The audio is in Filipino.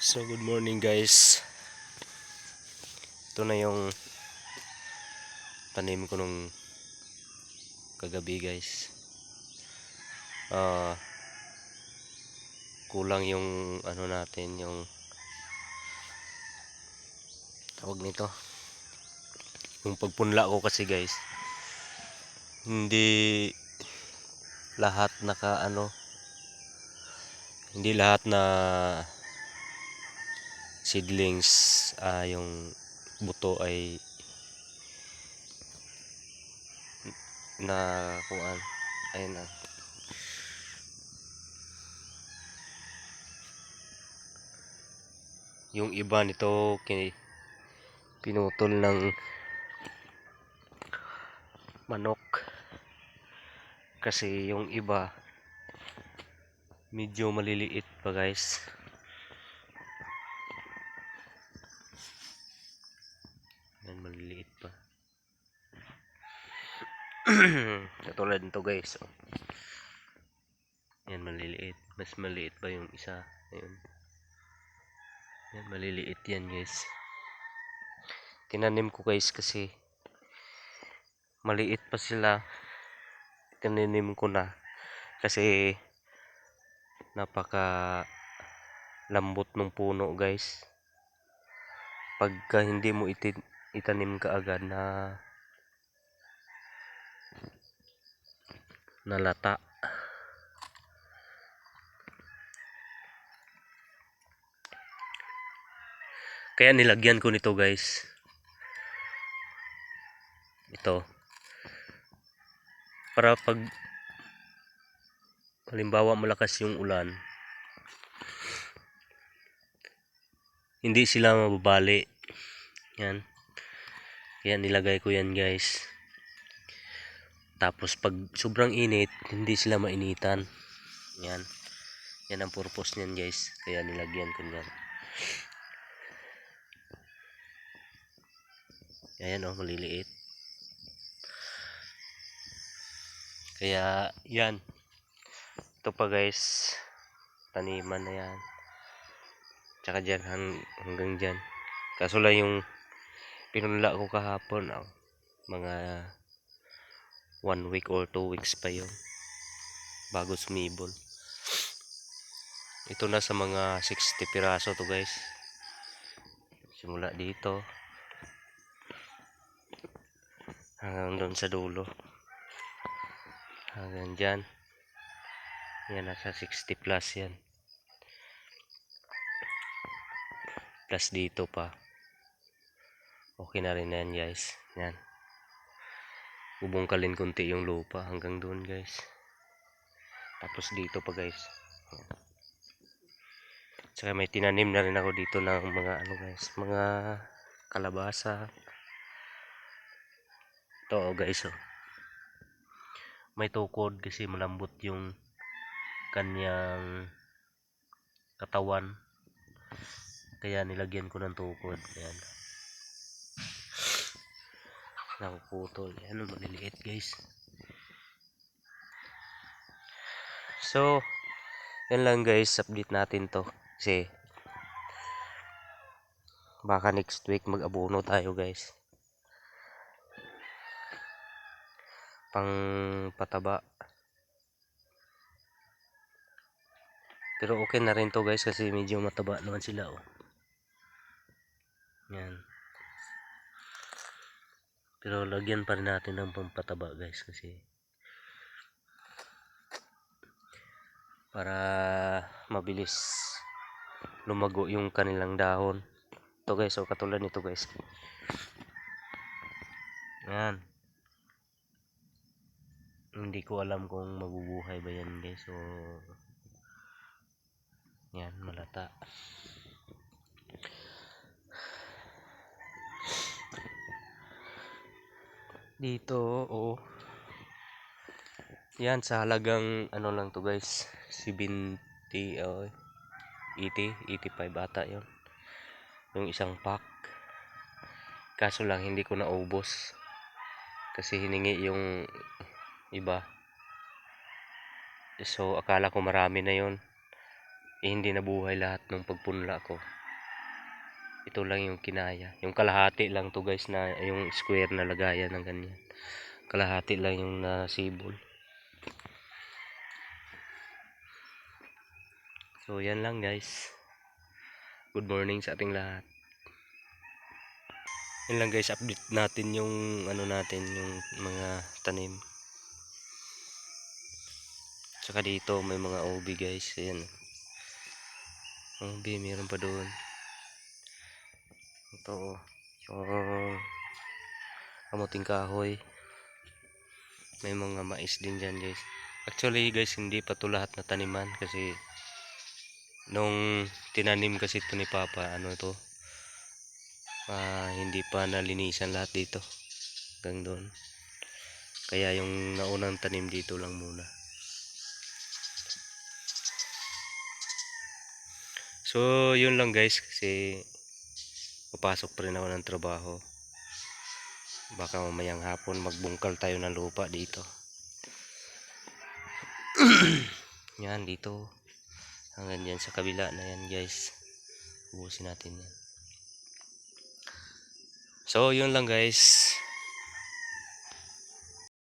So good morning guys. Ito na yung tanim ko nung kagabi guys. Ah kulang yung ano natin yung tawag nito. Yung pagpunla ko kasi guys. Hindi lahat naka ano hindi lahat na seedlings ah, yung buto ay na kuan ayun na. Yung iba nito kini pinutol ng manok. Kasi yung iba medyo maliliit pa guys maliliit pa. Katulad nito guys. Oh. Yan, maliliit. Mas maliit pa yung isa. Ayun. Yan, maliliit yan guys. Tinanim ko guys kasi maliit pa sila. Tinanim ko na. Kasi napaka lambot ng puno guys. Pagka hindi mo itin itanim ka agad na nalata. Kaya nilagyan ko nito guys. Ito. Para pag halimbawa malakas yung ulan hindi sila mababali. Yan yan nilagay ko yan guys. Tapos pag sobrang init hindi sila mainitan. Yan. Yan ang purpose niyan guys. Kaya nilagyan ko yan ayan oh maliliit. Kaya yan. Ito pa guys. Taniman na yan. Tsaka dyan hang, hanggang dyan. Kaso lang yung pinunla ko kahapon oh, mga one week or two weeks pa yun. Bago sumibol. Ito na sa mga 60 piraso to guys. Simula dito. Hanggang doon sa dulo. Hanggang dyan. Yan nasa 60 plus yan. Plus dito pa okay na rin yan guys. Yan. Bubungkalin konti yung lupa hanggang doon guys. Tapos dito pa guys. Yan. Tsaka may tinanim na rin ako dito ng mga ano guys mga kalabasa. Ito oh guys oh. May tukod kasi malambot yung kanyang katawan. Kaya nilagyan ko ng tukod. Ayan nakuputol ang maliliit guys? So yan lang guys. Update natin to. Kasi baka next week mag abono tayo guys. Pang pataba. Pero okay na rin to guys kasi medyo mataba naman sila oh. Yan pero lagyan pa rin natin ng pampataba guys kasi para mabilis lumago yung kanilang dahon. Ito guys so katulad nito guys. Yan hindi ko alam kung mabubuhay ba yan guys so yan malata dito oo. Yan sa halagang ano lang to guys 70 oh, 80 85 ata yon yung isang pack. Kaso lang hindi ko naubos. Kasi hiningi yung iba. So akala ko marami na yon eh, hindi nabuhay lahat ng pagpunla ko ito lang yung kinaya. Yung kalahati lang to guys na yung square na lagayan ng ganyan. Kalahati lang yung nasibol. So yan lang guys. Good morning sa ating lahat. Yan lang guys. Update natin yung ano natin yung mga tanim. Tsaka dito may mga OB guys. Ayan. OB meron pa doon. Ito. Yung kamuting kahoy. May mga mais din dyan guys. Actually guys hindi pa to lahat na taniman kasi nung tinanim kasi ito ni Papa ano to ah, hindi pa nalinisan lahat dito hanggang doon kaya yung naunang tanim dito lang muna So, yun lang guys kasi papasok pa rin ako ng trabaho. Baka mamayang hapon magbungkal tayo ng lupa dito. yan, dito. Hanggang dyan sa kabila na yan guys. Ubusin natin yan. So, yun lang guys.